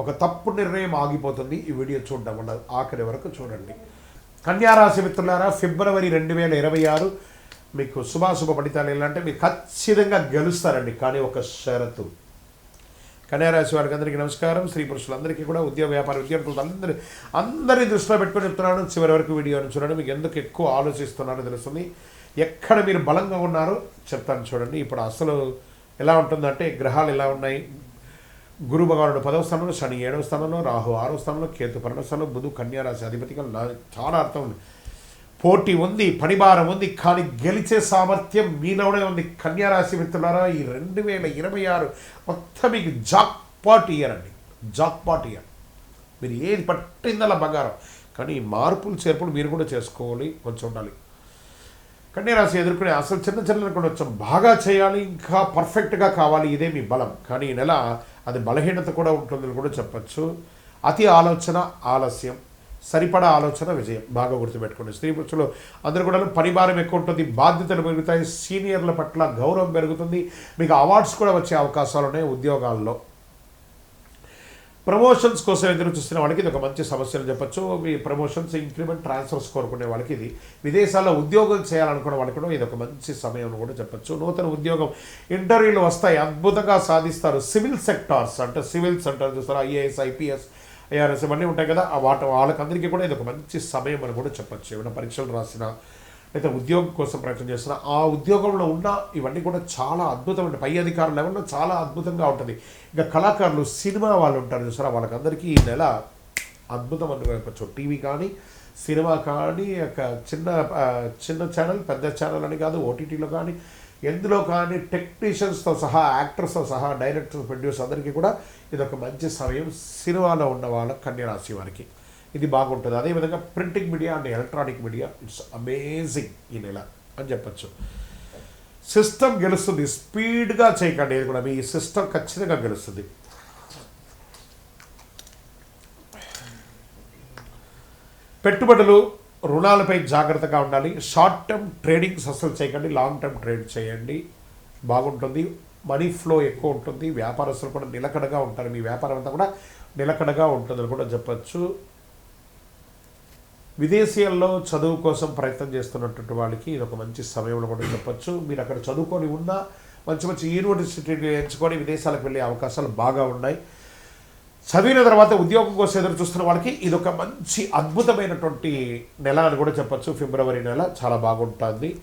ఒక తప్పు నిర్ణయం ఆగిపోతుంది. ఈ వీడియో చూడడం వల్ల ఆఖరి వరకు చూడండి. కన్యారాశి మిత్రులారా ఫిబ్రవరి రెండు వేల ఇరవై ఆరు మీకు శుభాశుభ ఫలితాలు ఎలా అంటే మీరు ఖచ్చితంగా గెలుస్తారండి. కానీ ఒక షరతు. కన్యారాశి వారికి అందరికీ నమస్కారం. స్త్రీ పురుషులందరికీ కూడా ఉద్యోగ వ్యాపార విద్యార్థులు అందరి అందరి దృష్టిలో పెట్టుకొని చెప్తున్నాను. చివరి వరకు వీడియోని చూడండి. మీకు ఎందుకు ఎక్కువ ఆలోచిస్తున్నారో తెలుస్తుంది. ఎక్కడ మీరు బలంగా ఉన్నారో చెప్తాను చూడండి. ఇప్పుడు అసలు ఎలా ఉంటుందంటే గ్రహాలు ఎలా ఉన్నాయి? గురు భగవానుడు పదవ స్థానంలో శని ఏడవ స్థానంలో రాహు ఆరో స్థానంలో కేతు పన్నెండవ స్థానంలో బుధు కన్యారాశి అధిపతిగా చాలా అర్థం ఉంది. పోటీ ఉంది పనిభారం ఉంది కానీ గెలిచే సామర్థ్యం మీలోనే ఉంది. కన్యారాశి మిత్రులారా ఈ రెండు వేల ఇరవై ఆరు మొత్తం మీకు జాక్పాట్ ఇయర్ అండి. జాక్పాట్ ఇయర్ మీరు ఏది పట్టిందలా బంగారం. కానీ మార్పులు చేర్పులు మీరు కూడా చేసుకోవాలి కొంచెం ఉండాలి. కన్యారాశి ఎదుర్కొనే అసలు చిన్న చిన్న కూడా కొంచెం బాగా చేయాలి ఇంకా పర్ఫెక్ట్గా కావాలి ఇదే మీ బలం. కానీ ఈ నెల అది బలహీనత కూడా ఉంటుందని కూడా చెప్పచ్చు. అతి ఆలోచన ఆలస్యం సరిపడా ఆలోచన విజయం. బాగా గుర్తుపెట్టుకోండి. స్త్రీ పురుషులు అందరూ కూడా పరిభారం ఎక్కువ ఉంటుంది బాధ్యతలు పెరుగుతాయి సీనియర్ల పట్ల గౌరవం పెరుగుతుంది. మీకు అవార్డ్స్ కూడా వచ్చే అవకాశాలు ఉన్నాయి ఉద్యోగాల్లో. ప్రమోషన్స్ కోసం ఎదురు చూస్తున్న వాళ్ళకి ఇది ఒక మంచి సమస్య అని చెప్పొచ్చు. మీ ప్రమోషన్స్ ఇంక్రిమెంట్ ట్రాన్స్ఫర్స్ కోరుకునే వాళ్ళకి ఇది. విదేశాల్లో ఉద్యోగం చేయాలనుకున్న వాళ్ళకి కూడా ఇది ఒక మంచి సమయం కూడా చెప్పొచ్చు. నూతన ఉద్యోగం ఇంటర్వ్యూలు వస్తాయి. అద్భుతంగా సాధిస్తారు. సివిల్ సెక్టార్స్ అంటే సివిల్స్ అంటారు చూస్తారు. ఐఏఎస్ ఐపీఎస్ ఐఆర్ఎస్ ఇవన్నీ ఉంటాయి కదా. వాటి వాళ్ళకందరికీ కూడా ఇది ఒక మంచి సమయం అని కూడా చెప్పొచ్చు. ఏమైనా పరీక్షలు రాసినా లేదా ఉద్యోగం కోసం ప్రయత్నం చేస్తున్నా. ఆ ఉద్యోగంలో ఉన్న ఇవన్నీ కూడా చాలా అద్భుతమైన పై అధికారుల లెవెల్లో చాలా అద్భుతంగా ఉంటుంది. ఇంకా కళాకారులు సినిమా వాళ్ళు ఉంటారు చూసారా? వాళ్ళకందరికీ ఈ నెల అద్భుతం అని చెప్పచ్చు టీవీ కానీ సినిమా కానీ ఒక చిన్న చిన్న ఛానల్ పెద్ద ఛానల్ అని కాదు ఓటీటీలో కానీ ఎందులో కానీ టెక్నీషియన్స్తో సహా యాక్టర్స్తో సహా డైరెక్టర్స్ ప్రొడ్యూసర్ అందరికీ కూడా ఇది ఒక మంచి సమయం సినిమాలో ఉన్న వాళ్ళ కన్యరాశి వారికి. ఇది బాగుంటుంది. అదేవిధంగా printing media and electronic media it's amazing ఈ నెల అని చెప్పచ్చు. సిస్టమ్ గెలుస్తుంది. స్పీడ్గా చేయకండి. ఇది కూడా మీ సిస్టమ్ ఖచ్చితంగా గెలుస్తుంది. పెట్టుబడులు రుణాలపై జాగ్రత్తగా ఉండాలి. షార్ట్ టర్మ్ ట్రేడింగ్స్ అసలు చేయకండి. లాంగ్ టర్మ్ ట్రేడ్ చేయండి. బాగుంటుంది. మనీ ఫ్లో ఎక్కువ ఉంటుంది. వ్యాపారస్తులు కూడా నిలకడగా ఉంటారు. మీ వ్యాపారం అంతా కూడా నిలకడగా ఉంటుందని కూడా చెప్పచ్చు. విదేశీయాల్లో చదువు కోసం ప్రయత్నం చేస్తున్నటువంటి వాళ్ళకి ఇది ఒక మంచి సమయంలో కూడా చెప్పచ్చు. మీరు అక్కడ చదువుకొని ఉన్నా మంచి మంచి యూనివర్సిటీలు ఎంచుకొని విదేశాలకు వెళ్ళే అవకాశాలు బాగా ఉన్నాయి. చదివిన తర్వాత ఉద్యోగం కోసం ఎదురు చూస్తున్న వాళ్ళకి ఇది ఒక మంచి అద్భుతమైనటువంటి నెల అని కూడా చెప్పొచ్చు. ఫిబ్రవరి నెల చాలా బాగుంటుంది.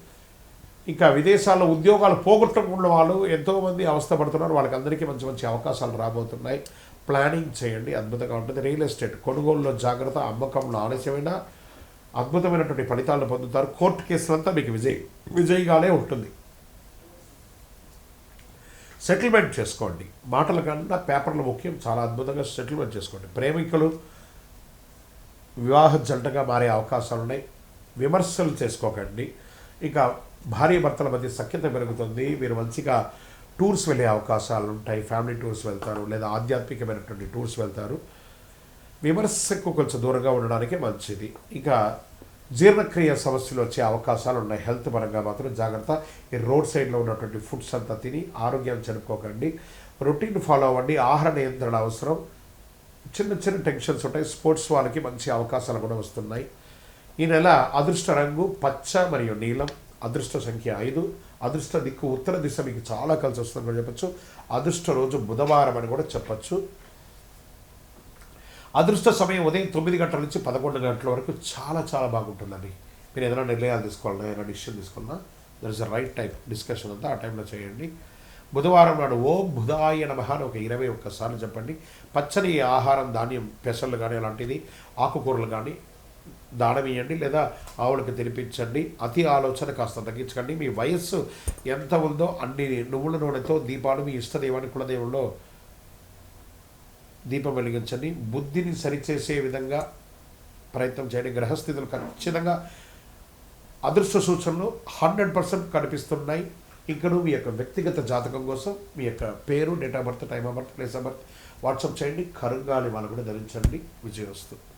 ఇంకా విదేశాల్లో ఉద్యోగాలు పోగొట్టుకున్న వాళ్ళు ఎంతోమంది అవస్థపడుతున్నారు. వాళ్ళకి అందరికీ మంచి మంచి అవకాశాలు రాబోతున్నాయి. ప్లానింగ్ చేయండి. అద్భుతంగా ఉంటుంది. రియల్ ఎస్టేట్ కొనుగోలులో జాగ్రత్త అమ్మకంలో ఆలస్యమైన అద్భుతమైనటువంటి ఫలితాలను పొందుతారు. కోర్టు కేసులంతా మీకు విజయ్ విజయగానే ఉంటుంది. సెటిల్మెంట్ చేసుకోండి. మాటల కన్నా పేపర్లు ముఖ్యం. చాలా అద్భుతంగా సెటిల్మెంట్ చేసుకోండి. ప్రేమికులు వివాహ జంటగా మారే అవకాశాలు ఉన్నాయి. విమర్శలు చేసుకోకండి. ఇంకా భార్య భర్తల మధ్య సఖ్యత పెరుగుతుంది. మీరు మంచిగా టూర్స్ వెళ్ళే అవకాశాలు ఉంటాయి. ఫ్యామిలీ టూర్స్ వెళ్తారు లేదా ఆధ్యాత్మికమైనటువంటి టూర్స్ వెళ్తారు. విమర్శకు కొంచెం దూరంగా ఉండడానికి మంచిది. ఇంకా జీర్ణక్రియ సమస్యలు వచ్చే అవకాశాలు ఉన్నాయి. హెల్త్ పరంగా మాత్రం జాగ్రత్త. ఈ రోడ్ సైడ్లో ఉన్నటువంటి ఫుడ్స్ అంతా తిని ఆరోగ్యం చెడుకోకండి రొటీన్ ఫాలో అవ్వండి. ఆహార నియంత్రణ అవసరం. చిన్న చిన్న టెన్షన్స్ ఉంటాయి. స్పోర్ట్స్ వాళ్ళకి మంచి అవకాశాలు కూడా వస్తున్నాయి. ఈ నెల అదృష్ట రంగు పచ్చ మరియు నీలం. అదృష్ట సంఖ్య ఐదు. అదృష్ట దిక్కు ఉత్తర దిశ మీకు చాలా కలిసి వస్తుందని కూడా చెప్పచ్చు. అదృష్ట రోజు బుధవారం అని కూడా చెప్పచ్చు. అదృష్ట సమయం ఉదయం తొమ్మిది గంటల నుంచి పదకొండు గంటల వరకు చాలా చాలా బాగుంటుందండి. మీరు ఏదైనా నిర్ణయాలు తీసుకోవాలన్నా ఏదైనా డిసిషన్ తీసుకున్నా there is a right time discussion అంతా ఆ టైంలో చేయండి. బుధవారం నాడు ఓం బుధాయ నమ అని ఒక ఇరవై ఒక్కసార్లు చెప్పండి. పచ్చని ఆహారం ధాన్యం పెసర్లు కానీ అలాంటిది ఆకుకూరలు కానీ దానం లేదా ఆవులకు తినిపించండి. అతి ఆలోచన కాస్త తగ్గించకండి. మీ వయస్సు ఎంత ఉందో అన్ని నువ్వుల నూనెతో దీపాలు మీ ఇష్టదేవాని కులదేవుల్లో దీపం వెలిగించండి. బుద్ధిని సరిచేసే విధంగా ప్రయత్నం చేయండి. గ్రహస్థితులు ఖచ్చితంగా అదృష్ట సూచనలు హండ్రెడ్ పర్సెంట్ కనిపిస్తున్నాయి. ఇంకను మీ యొక్క వ్యక్తిగత జాతకం కోసం మీ యొక్క పేరు date of birth time of birth place of birth WhatsApp చేయండి. కరుంగాలి వాళ్ళు కూడా ధరించండి. విజయవస్తు.